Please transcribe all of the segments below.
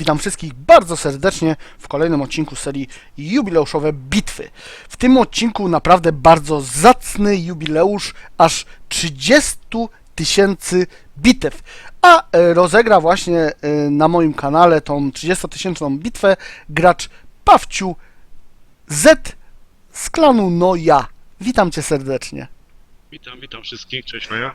Witam wszystkich bardzo serdecznie w kolejnym odcinku serii jubileuszowe bitwy. W tym odcinku naprawdę bardzo zacny jubileusz, aż 30 tysięcy bitew. A e, rozegra właśnie e, na moim kanale tą 30-tysięczną bitwę gracz Pawciu Z z klanu No Ja. Witam cię serdecznie. Witam, witam wszystkich, cześć Maja.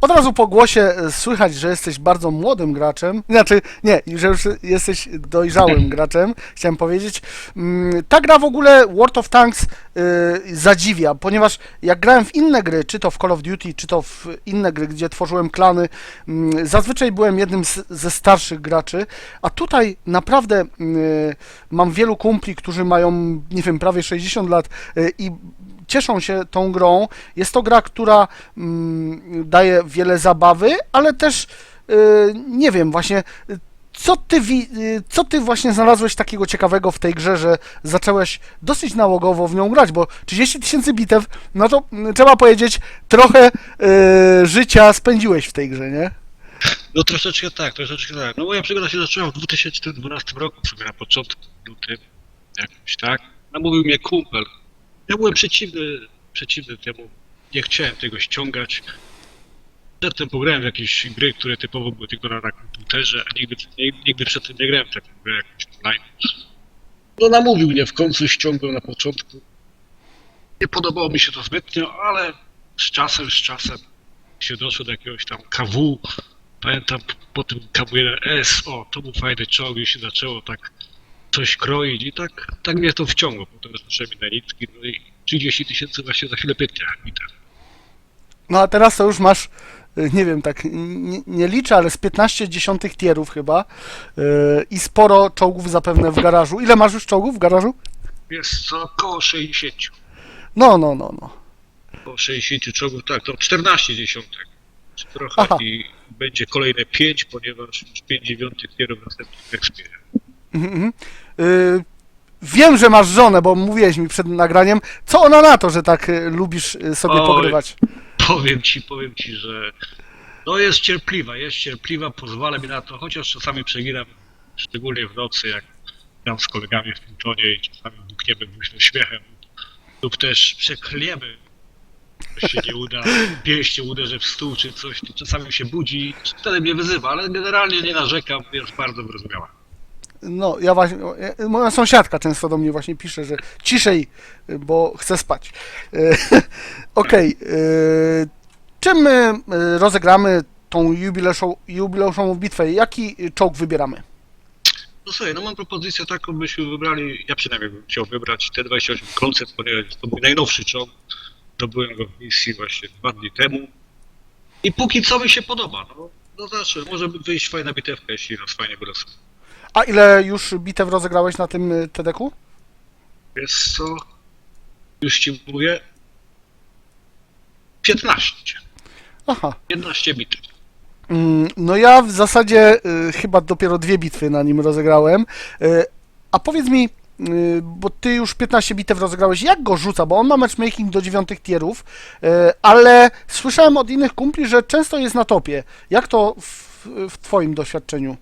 Od razu po głosie e, słychać, że jesteś bardzo młodym graczem. Znaczy, nie, że już jesteś dojrzałym graczem, chciałem powiedzieć. Mm, Ta gra w ogóle World of Tanks y, zadziwia, ponieważ jak grałem w inne gry, czy to w Call of Duty, czy to w inne gry, gdzie tworzyłem klany, mm, zazwyczaj byłem jednym z, ze starszych graczy, a tutaj naprawdę y, mam wielu kumpli, którzy mają, nie wiem, prawie 60 lat i cieszą się tą grą. Jest to gra, która mm, daje wiele zabawy, ale też y, nie wiem, właśnie co ty, y, co ty właśnie znalazłeś takiego ciekawego w tej grze, że zacząłeś dosyć nałogowo w nią grać, bo 30 tysięcy bitew, no to mm, trzeba powiedzieć, trochę y, życia spędziłeś w tej grze, nie? No troszeczkę tak, troszeczkę tak. No moja przygoda się zaczęła w 2012 roku, w na początku, lutym, jakoś tak. Namówił mnie kumpel. Ja byłem przeciwny, przeciwny temu, nie chciałem tego ściągać. Przedtem pograłem w jakieś gry, które typowo były tylko na, komputerze, a nigdy, nigdy przedtem nie grałem w taką grę jakąś online. No namówił mnie, w końcu ściągnął na początku. Nie podobało mi się to zbytnio, ale z czasem, z czasem się doszło do jakiegoś tam KW. Pamiętam po tym KW1S, o, to był fajny czołg i się zaczęło tak coś kroić i tak, tak mnie to wciągło. Potem zacząłem na nitki, no i 30 tysięcy właśnie za chwilę pięknie, jak mi ten. No a teraz to już masz, y, nie wiem, tak nie, nie liczę, ale z 15 dziesiątych tierów chyba y, i sporo czołgów zapewne w garażu. Ile masz już czołgów w garażu? Jest co około 60. No, no, no, no. Około 60 czołgów, tak, to 14 dziesiątek. Trochę Aha. i będzie kolejne 5, ponieważ już 5 dziewiątych tierów w następnym ekspie. Mhm, mhm. Y, wiem, że masz żonę, bo mówiłeś mi przed nagraniem. Co ona na to, że tak y, lubisz y, sobie Oj. pogrywać? Powiem ci, powiem ci, że no jest cierpliwa, jest cierpliwa, pozwala mi na to, chociaż czasami przeginam, szczególnie w nocy, jak gram z kolegami w Pintonie i czasami bukniemy głośno śmiechem lub też przeklniemy, to się nie uda, pięścią uderzę w stół czy coś, to czasami się budzi, wtedy mnie wyzywa, ale generalnie nie narzekam, jest bardzo wyrozumiała. No, ja właśnie, moja sąsiadka często do mnie właśnie pisze, że ciszej, y, bo chcę spać. Y, Okej, y, czym my y, rozegramy tą jubileuszową bitwę? Jaki czołg wybieramy? No słuchaj, no mam propozycję taką, byśmy wybrali, ja przynajmniej bym chciał wybrać T28 koncept, ponieważ to mój najnowszy czołg. Dobyłem go w misji właśnie dwa dni temu. I póki co mi się podoba, no. No zawsze, może wyjść fajna bitewka, jeśli nas fajnie wylosuje. A ile już bitew rozegrałeś na tym y, TDK-u? Wiesz co? Już ci mówię. 15. Aha. 15 bitew. Mm, No ja w zasadzie y, chyba dopiero dwie bitwy na nim rozegrałem. Y, a powiedz mi, bo ty już 15 bitew rozegrałeś, jak go rzuca? Bo on ma matchmaking do dziewiątych tierów, ale słyszałem od innych kumpli, że często jest na topie. Jak to w, w twoim doświadczeniu?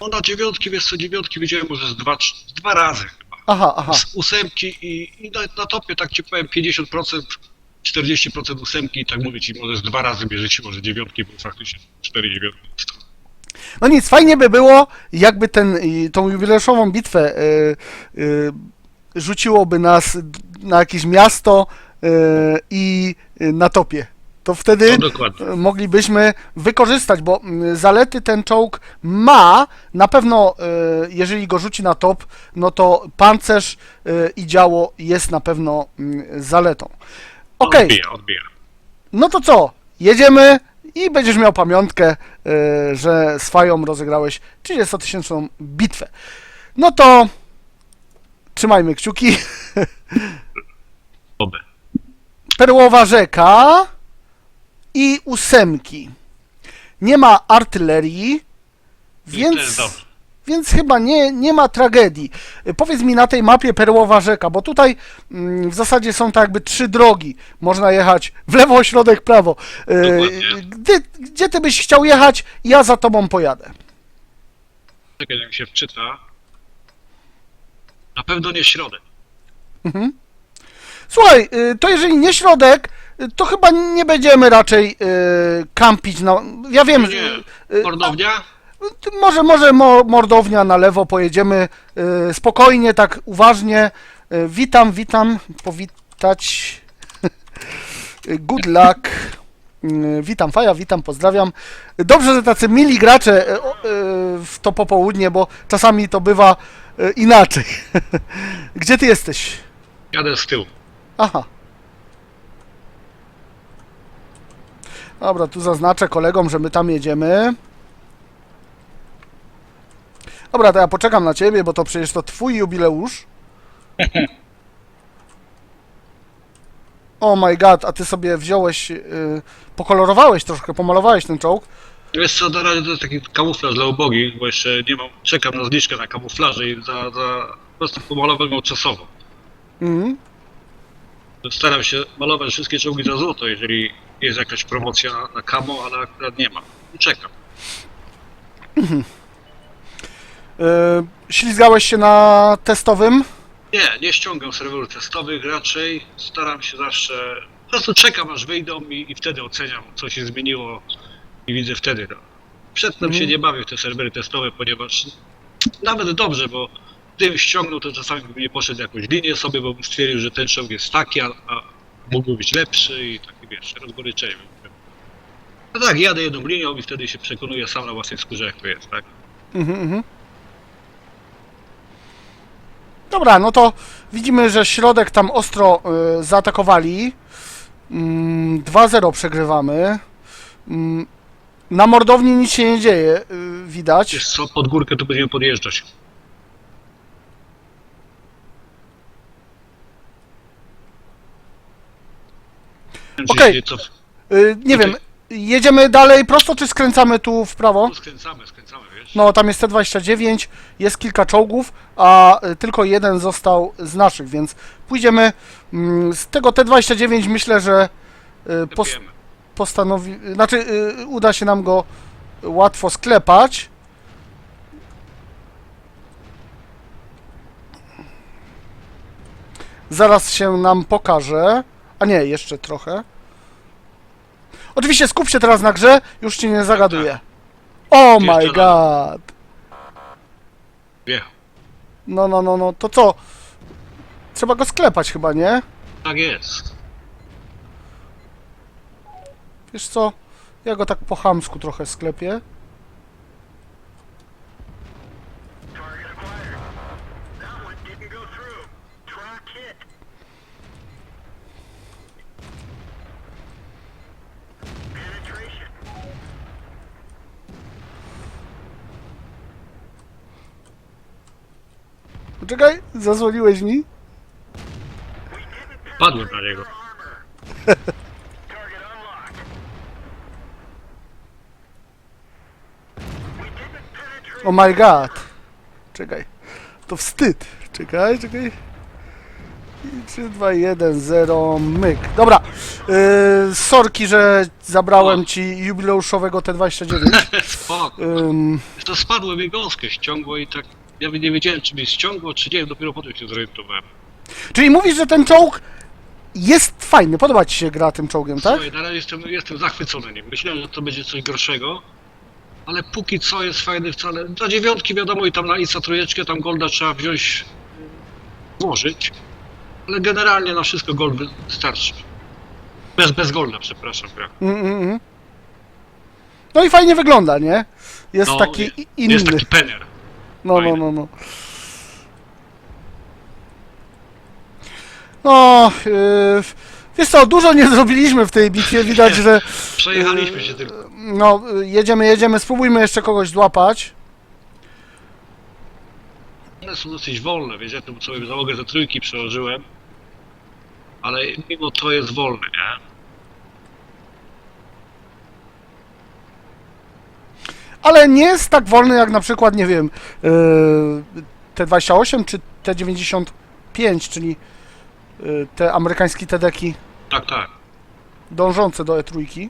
No na dziewiątki, wiesz co, dziewiątki widziałem może z dwa, trz- dwa razy chyba. Aha, aha. z ósemki i, i na, na topie, tak ci powiem, 50%, 40% ósemki i tak mówię ci, może z dwa razy bierzecie, może dziewiątki, bo faktycznie cztery dziewiątki. No nic, fajnie by było, jakby ten, tą jubileuszową bitwę y, y, rzuciłoby nas na jakieś miasto y, i y, na topie. To wtedy No y, moglibyśmy wykorzystać, bo y, zalety ten czołg ma, na pewno y, jeżeli go rzuci na top, no to pancerz y, i działo jest na pewno y, zaletą. Okej, Odbija, odbija. no to co? Jedziemy i będziesz miał pamiątkę, że z Fają rozegrałeś 30-tysięczną bitwę. No to trzymajmy kciuki. Obę. Perłowa rzeka i ósemki. Nie ma artylerii, więc, więc chyba nie, nie ma tragedii. Powiedz mi na tej mapie Perłowa rzeka, bo tutaj mm, w zasadzie są tak jakby trzy drogi. Można jechać w lewo, środek, prawo. Dokładnie. Gdy, gdzie ty byś chciał jechać, ja za tobą pojadę. Czekaj, jak się wczyta. Na pewno nie środek. Słuchaj, y, to jeżeli nie środek, to chyba nie będziemy raczej y, kampić na... Ja wiem, że... y, Mordownia? Ty Może, może mo- mordownia na lewo pojedziemy y, spokojnie, tak uważnie. Y, witam, witam, powitać. Y, Good luck. Y, Witam Faja, witam, pozdrawiam. Dobrze, że tacy mili gracze y, o, y, w to popołudnie, bo czasami to bywa y, inaczej. Gdzie ty jesteś? Jadę z tyłu. Aha. Dobra, tu zaznaczę kolegom, że my tam jedziemy. Dobra, to ja poczekam na ciebie, bo to przecież to twój jubileusz. Oh my god, a ty sobie wziąłeś, yy, pokolorowałeś troszkę, pomalowałeś ten czołg. Wiesz co, na razie to jest taki kamuflaż dla ubogich, bo jeszcze nie mam, czekam na zniżkę na kamuflaże i za, za po prostu pomalowałem go czasowo. Mhm. Staram się malować wszystkie czołgi za złoto, jeżeli jest jakaś promocja na, kamo, ale akurat nie ma. Czekam. Yy, ślizgałeś się na testowym? Nie, nie ściągam serwerów testowych, raczej staram się zawsze, po prostu czekam aż wyjdą i, i wtedy oceniam, co się zmieniło i widzę wtedy. No. Przedtem Mhm. się nie bawię w te serwery testowe, ponieważ nawet dobrze, bo gdybym ściągnął, to czasami bym nie poszedł jakąś linię sobie, bo bym stwierdził, że ten czołg jest taki, a, a mógłby być lepszy i taki wiesz, rozgoryczenie. No tak, jadę jedną linią i wtedy się przekonuję sam na własnej skórze, jak to jest, tak? Mhm, mhm. Dobra, no to widzimy, że środek tam ostro y, zaatakowali. Mm, 2-0 przegrywamy. Mm, na mordowni nic się nie dzieje, y, widać. Wiesz co, pod górkę tu będziemy podjeżdżać. Nie wiem, czy Okej. Y, nie wiem, jedziemy dalej prosto, czy skręcamy tu w prawo? Tu skręcamy, skręcamy, wiesz? No, tam jest T29, jest kilka czołgów, a y, tylko jeden został z naszych, więc pójdziemy mm, z tego T29 myślę, że y, pos, postanowi... Znaczy, y, uda się nam go łatwo sklepać. Zaraz się nam pokaże. A nie, jeszcze trochę. Oczywiście skup się teraz na grze, już ci nie zagaduję. Oh my god. Wjechał. No, no, no, no, to co? Trzeba go sklepać chyba, nie? Tak jest. Wiesz co? Ja go tak po chamsku trochę sklepię. Poczekaj, zasłoniłeś mi? Padłem na niego. Oh my god. Czekaj. To wstyd. Czekaj, czekaj. 3, 2, 1, 0, myk. Dobra. Yy, sorki, że zabrałem ci jubileuszowego T29. Spoko. Ym, To spadło mi gąskę, ściągło i tak... Ja nie wiedziałem, czy mnie ściągło, czy nie, dopiero potem się zorientowałem. czyli mówisz, że ten czołg jest fajny. Podoba ci się gra tym czołgiem, tak? Słuchaj, na razie jestem, jestem zachwycony nim. Myślałem, że to będzie coś gorszego, ale póki co jest fajny wcale. Dla dziewiątki wiadomo i tam na ISA trójeczkę, tam golda trzeba wziąć, włożyć, ale generalnie na wszystko gold wystarczy. Bez, bez golda, przepraszam, gra. Mm, mm, mm. No i fajnie wygląda, nie? Jest No, taki i- inny. Jest taki penner. No, no, no, no. No, yy, wiesz co, dużo nie zrobiliśmy w tej bitwie, widać, że Przejechaliśmy się tylko. no, jedziemy, jedziemy, spróbujmy jeszcze kogoś złapać. One są dosyć wolne, wiesz, ja tu sobie załogę ze trójki przełożyłem, ale mimo to jest wolny, nie? Ale nie jest tak wolny jak na przykład, nie wiem, yy, T28 czy T95, czyli yy, te amerykańskie TDki Tak, tak. dążące do E3.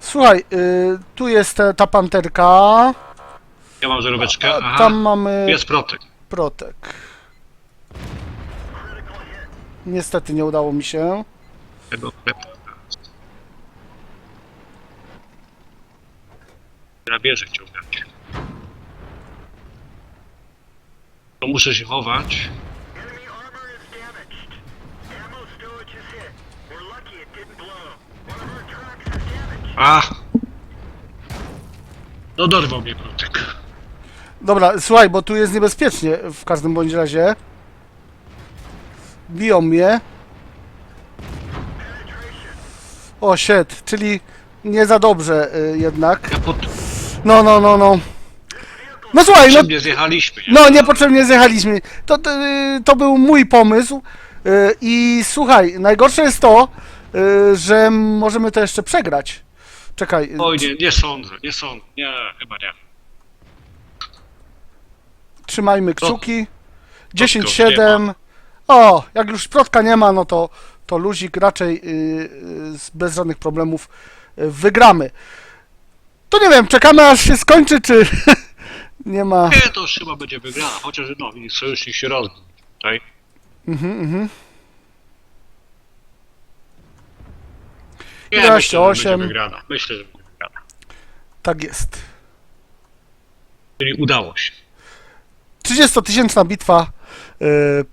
Słuchaj, y, tu jest ta, ta panterka, Ja mam żaróweczkę. a Aha. tam mamy Jest protek. protek. Niestety nie udało mi się. Tego One of our tracks is damaged. A! No dorwał mnie protek. Dobra, słuchaj, bo tu jest niebezpiecznie w każdym bądź razie. Biją mnie. O, shit, czyli nie za dobrze y, jednak. Ja pod... No, no, no, no. No słuchaj, no, nie zjechaliśmy, nie? no niepotrzebnie zjechaliśmy. To, to, y, to był mój pomysł. y, I słuchaj, najgorsze jest to, y, że możemy to jeszcze przegrać. Czekaj. y, Oj, nie, nie sądzę, nie sądzę. Nie, chyba nie. Trzymajmy kciuki. nie 10-7. O, jak już protka nie ma, no to, to luzik raczej z- bez żadnych problemów wygramy. To nie wiem, czekamy aż się skończy, czy nie ma. Nie, to już chyba będzie wygrana. Chociaż no, widzisz, sojusznik się rozbił tutaj. Mhm, mhm. Nie, 28. myślę, że będzie wygrana. Myślę, że będzie wygrana. Tak jest. Czyli udało się. 30-tysięczna bitwa. Yy,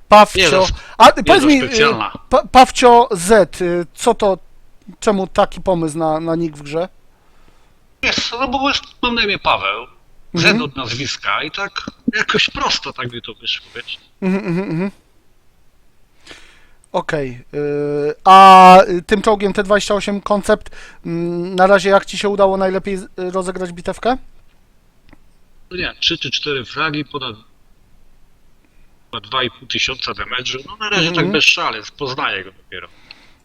Pawcio. No, A powiedz no, mi, specjalna. pa, Pawcio Z, yy, co to, czemu taki pomysł na, na nick w grze? Jest, no bo jest, mam na imię Paweł. Z Mhm. od nazwiska i tak jakoś prosto tak mi to wyszło, wiesz. Mhm, mhm, mhm. Okej. yy, A tym czołgiem T28 koncept, mm, na razie jak ci się udało najlepiej y, rozegrać bitewkę? No nie, 3 czy 4 fragi, ponad ponad 2,5 tysiąca damage'u. No na razie Mhm. tak bez szale, poznaję go dopiero.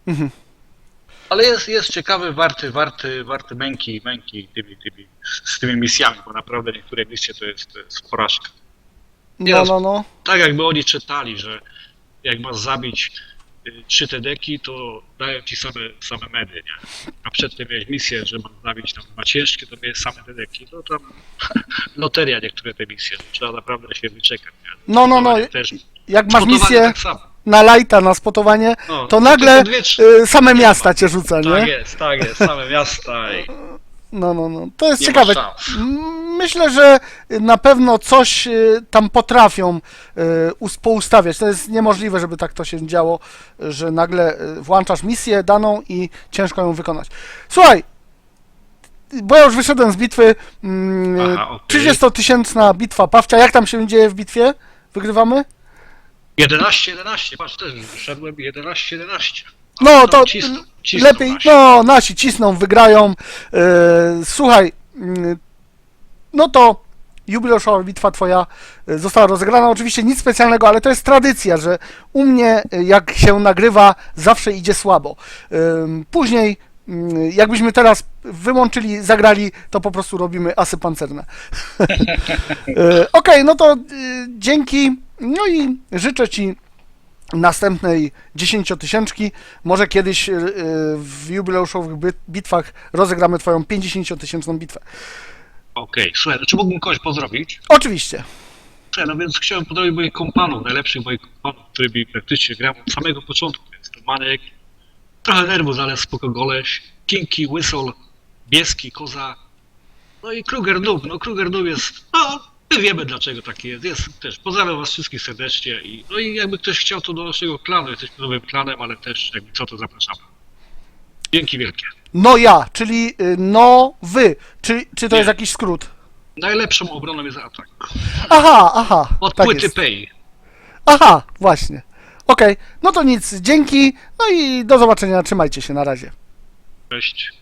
Mhm. Ale jest, jest ciekawy, warty, warty, warty męki, męki tymi, tymi, z tymi misjami, bo naprawdę niektóre misje to jest, to jest porażka. No, no, no. Tak jakby oni czytali, że jak masz zabić y, trzy te deki, to dają ci same, same medy, nie? A przedtem miałeś misję, że masz zabić tam dwa ciężkie, to miałeś same te deki. No tam loteria niektóre te misje, trzeba naprawdę się wyczekać, nie? No, no, no. Też. Jak masz misję Tak. Na lighta, na spotowanie, No, to nagle tylko dwie, trzy- y, same miasta cię rzuca, Tak nie? jest, tak jest, same miasta i No, no, no. To jest nie ciekawe. ma szans. Myślę, że na pewno coś y, tam potrafią y, us- poustawiać. To jest niemożliwe, żeby tak to się działo, że nagle y, włączasz misję daną i ciężko ją wykonać. Słuchaj, bo ja już wyszedłem z bitwy. mm, Aha, okej. 30-tysięczna bitwa Pawcia. Jak tam się dzieje w bitwie? Wygrywamy? 11-11, patrz też, wyszedłem 11-11. No to cisną, cisną lepiej, nasi. no nasi cisną, wygrają. E, słuchaj, mm, no to jubileuszowa bitwa twoja e, została rozegrana. Oczywiście nic specjalnego, ale to jest tradycja, że u mnie e, jak się nagrywa zawsze idzie słabo. Później mm, jakbyśmy teraz wyłączyli, zagrali, to po prostu robimy asy pancerne. E, Okej, no to e, dzięki. No i życzę Ci następnej dziesięciotysięczki. Może kiedyś e, w jubileuszowych bit- bitwach rozegramy Twoją 50-tysięczną bitwę. Okej, słuchaj, no czy mógłbym kogoś pozdrowić? Oczywiście. Słuchaj, no więc chciałem pozdrowić moich kompanów, najlepszych moich kompanów, którymi praktycznie gram od samego początku. Jest to Manek, trochę nerwus, ale spoko goleś, Kinki, Whistle, Bieski, Koza, no i Kruger Noob. No Kruger Noob jest, no my wiemy dlaczego taki jest, jest też. Pozdrawiam was wszystkich serdecznie i no i jakby ktoś chciał to do naszego klanu, jesteśmy nowym klanem, ale też jakby co to zapraszamy. Dzięki wielkie. No ja, czyli y, no wy. Czy, czy to Nie. jest jakiś skrót? Najlepszą obroną jest atak. Aha, aha. Od tak płyty jest. Pay. Aha, właśnie. Okej, no to nic, dzięki. No i do zobaczenia, trzymajcie się, na razie. Cześć.